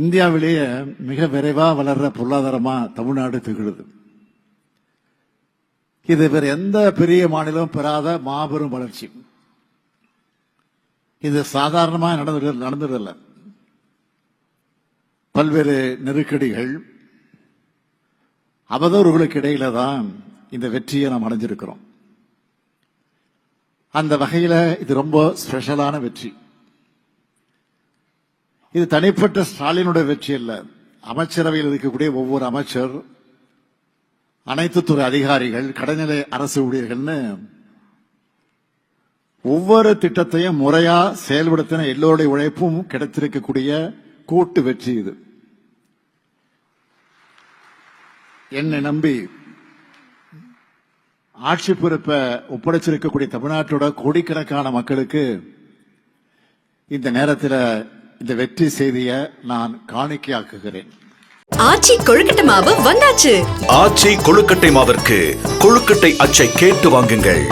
இந்தியாவிலேயே மிக விரைவாக வளர்ற பொருளாதாரமா தமிழ்நாடு திகழுது. இது வேற எந்த பெரிய மாநிலம் பெறாத மாபெரும் வளர்ச்சி. இது சாதாரணமாக நடந்து நடந்ததில்ல. பல்வேறு நெருக்கடிகள் அவதூறுகளுக்கு இடையில தான் இந்த வெற்றியை நாம் அடைஞ்சிருக்கிறோம். அந்த வகையில் இது ரொம்ப ஸ்பெஷலான வெற்றி. இது தனிப்பட்ட ஸ்டாலினுடைய வெற்றி அல்ல. அமைச்சரவையில் இருக்கக்கூடிய ஒவ்வொரு அமைச்சர் அனைத்து துறை அதிகாரிகள் கடைநிலை அரசு ஊழியர்கள்னு ஒவ்வொரு திட்டத்தையும் முறையா செயல்படுத்தின எல்லோருடைய உழைப்பும் கிடைத்திருக்கக்கூடிய கூட்டு வெற்றி இது. என்னை நம்பி ஆட்சி பொறுப்பை ஒப்படைச்சிருக்கக்கூடிய தமிழ்நாட்டோட கோடிக்கணக்கான மக்களுக்கு இந்த நேரத்தில் இந்த வெற்றி செய்தியை நான் காணிக்கையாக்குகிறேன். ஆச்சி கொழுக்கட்டை மாவு வந்தாச்சு. ஆச்சி கொழுக்கட்டை மாவிற்கு கொழுக்கட்டை அச்சை கேட்டு வாங்குங்கள்.